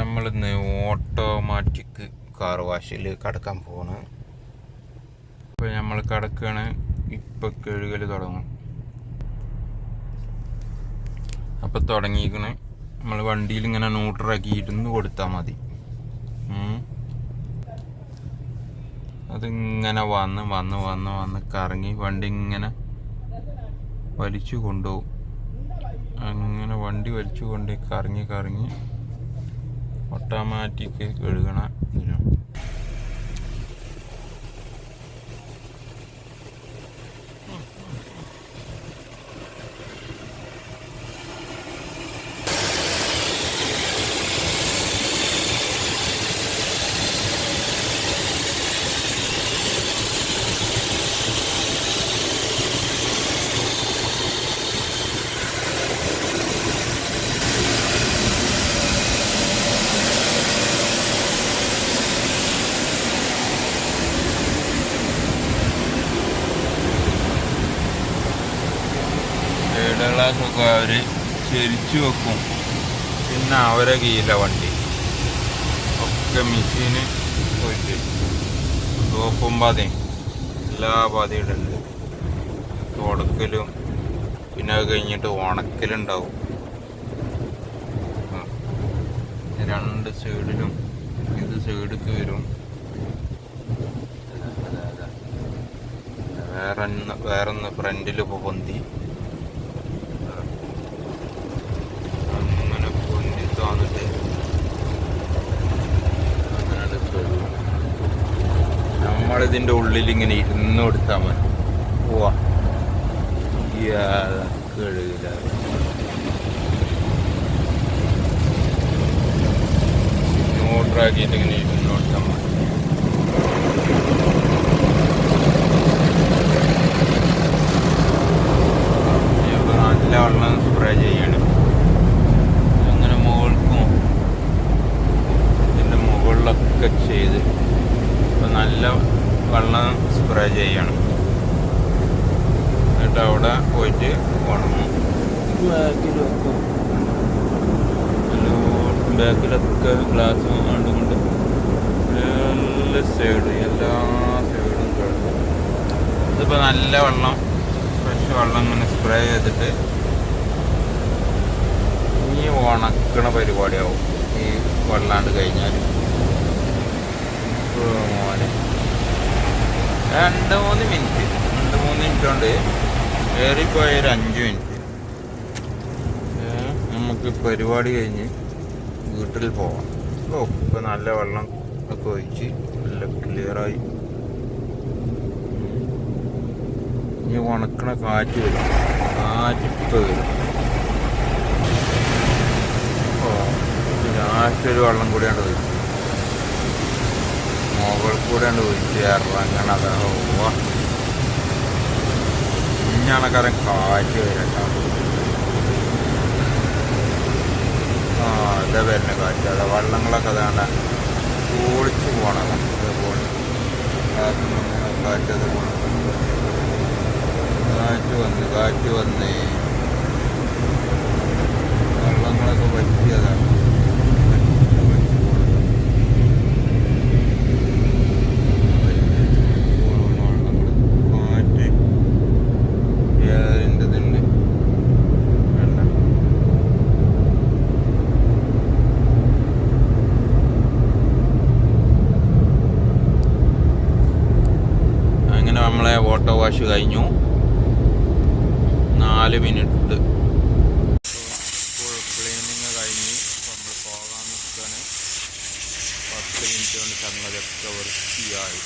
നമ്മളിന്ന് automatic car വാഷിൽ കടക്കാൻ പോവാണ്. ഇപ്പൊ നമ്മൾ കടക്കാണ്. ഇപ്പൊ കഴുകൽ തുടങ്ങും. അപ്പൊ തുടങ്ങിയിരിക്കണ്. നമ്മൾ വണ്ടിയിൽ ഇങ്ങനെ ന്യൂട്രാക്കി ഇരുന്ന് കൊടുത്താൽ മതി. അതിങ്ങനെ വന്ന് വന്ന് വന്ന് വന്ന് കറങ്ങി വണ്ടി ഇങ്ങനെ വലിച്ചു കൊണ്ടുപോകും. അങ്ങനെ വണ്ടി വലിച്ചു കൊണ്ടുപോയി കറങ്ങി കറങ്ങി ഓട്ടോമാറ്റിക് കഴുകണ ഇതിനാണ് ഏഴാം ക്ലാസ്സൊക്കെ അവർ ചെരിച്ചു വെക്കും. പിന്നെ അവരെ കീഴിലെ വണ്ടി. ഒക്കെ മെഷീന് പോയിട്ട് സോപ്പും പാതയും എല്ലാ പാതയുടെ ഇടുന്നുണ്ട് തുടക്കലും പിന്നെ അത് കഴിഞ്ഞിട്ട് ഉണക്കലുണ്ടാവും. രണ്ട് സൈഡിലും ഇത് സൈഡിക്ക് വരും. വേറെ വേറൊന്ന് ഫ്രണ്ടിൽ പൊന്തി അങ്ങനെ അങ്ങനെ കഴുകും നമ്മളിതിന്റെ ഉള്ളിൽ ഇങ്ങനെ ഇരുന്ന് കൊടുത്താൽ മതി. പോവാ. കഴുകില്ല. നോട്ടാക്കിയിട്ട് ഇങ്ങനെ ഇരുന്ന് കൊടുത്താൽ മതി. നല്ല വെള്ളം സ്പ്രേ ചെയ്യണം നല്ല വെള്ളം സ്പ്രേ ചെയ്യണം. എന്നിട്ട് അവിടെ പോയിട്ട് ഉണങ്ങും. ബാക്കിലൊക്കെ. ഗ്ലാസ് കണ്ടുകൊണ്ട് നല്ല എല്ലാ സൈഡ് എല്ലാ സൈഡും കിടക്കും ഇതിപ്പോൾ നല്ല വെള്ളം ഫ്രഷ് വെള്ളം ഇങ്ങനെ സ്പ്രേ ചെയ്തിട്ട് ഈ ഉണക്കണ പരിപാടിയാവും. ഈ വെള്ളാണ്ട് കഴിഞ്ഞാൽ മോനെ. രണ്ട് മൂന്ന് മിനിറ്റ്. രണ്ട് മൂന്ന് മിനിറ്റ് കൊണ്ട് ഏറിപ്പോയ ഒരു അഞ്ച് മിനിറ്റ്. നമുക്ക് പരിപാടി കഴിഞ്ഞ് വീട്ടിൽ പോവാം. ഓ നല്ല വെള്ളം ഒക്കെ ഒഴിച്ച് നല്ല ക്ലിയറായി ഇനി ഉണക്കണ കാറ്റ് വരും. കാറ്റ് ഇപ്പം വരും. ലാസ്റ്റ് ഒരു വെള്ളം കൂടിയാണ് ഒഴിച്ചു. മുകൾ കൂടെയാണ്ട് ഒഴിച്ച് ഇറങ്ങണം. അതാ ഓ ഇഞ്ഞണക്കാരൻ കാറ്റ് വരട്ടോ ആ ഇതാ വരുന്ന കാറ്റ്. അതാ വള്ളങ്ങളൊക്കെ അതാണ്ട ഓടിച്ച് പോകണം അതേപോലെ കാറ്റ് അത് പോണം കാറ്റ് വന്ന് കാറ്റ് വന്ന് വെള്ളങ്ങളൊക്കെ പറ്റിയതാണ് കാറ്റ് ഏതിന്റെ ഇതുണ്ട് വേണ്ട അങ്ങനെ നമ്മളെ ഓട്ടോ വാഷ് കഴിഞ്ഞു. നാല് മിനിറ്റ്. ഫുൾ നമ്മൾ പത്ത് മിനിറ്റ് കൊണ്ട് സംഗതിയൊക്കെ വൃത്തിയായി.